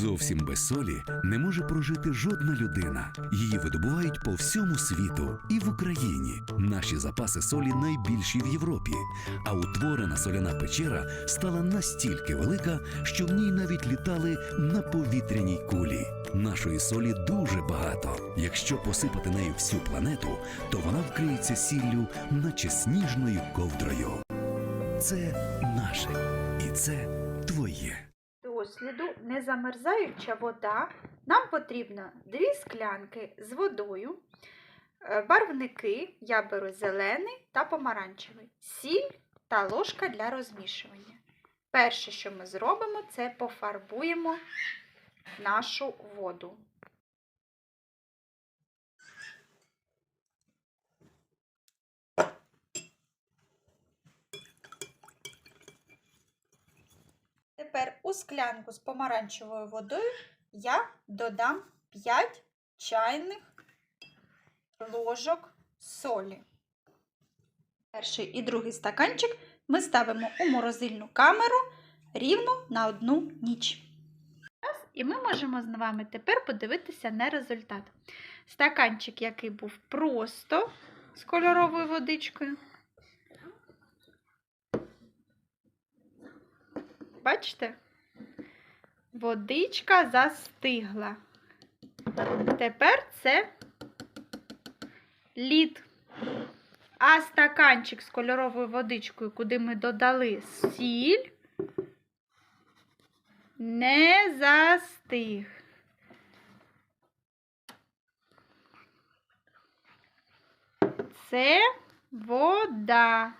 Зовсім без солі не може прожити жодна людина. Її видобувають по всьому світу і в Україні. Наші запаси солі найбільші в Європі. А утворена соляна печера стала настільки велика, що в ній навіть літали на повітряній кулі. Нашої солі дуже багато. Якщо посипати нею всю планету, то вона вкриється сіллю, наче сніжною ковдрою. Це наше і це твоє. Досліду незамерзаюча вода. Нам потрібно дві склянки з водою, е, барвники, я беру зелений та помаранчевий, сіль та ложка для розмішування. Перше, що ми зробимо, це пофарбуємо нашу воду. Тепер у склянку з помаранчевою водою я додам 5 чайних ложок солі. Перший і другий стаканчик ми ставимо у морозильну камеру рівно на одну ніч. І ми можемо з вами тепер подивитися на результат. Стаканчик, який був просто з кольоровою водичкою. Бачите? Водичка застигла. Тепер це лід. А стаканчик з кольоровою водичкою, куди ми додали сіль, не застиг. Це вода.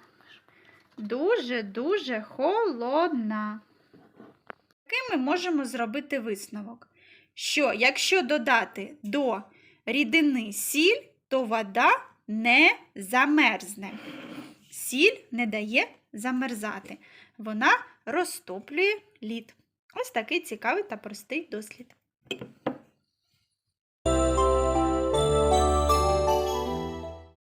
Дуже-дуже холодна. Ми можемо зробити висновок? Що якщо додати до рідини сіль, то вода не замерзне. Сіль не дає замерзати. Вона розтоплює лід. Ось такий цікавий та простий дослід.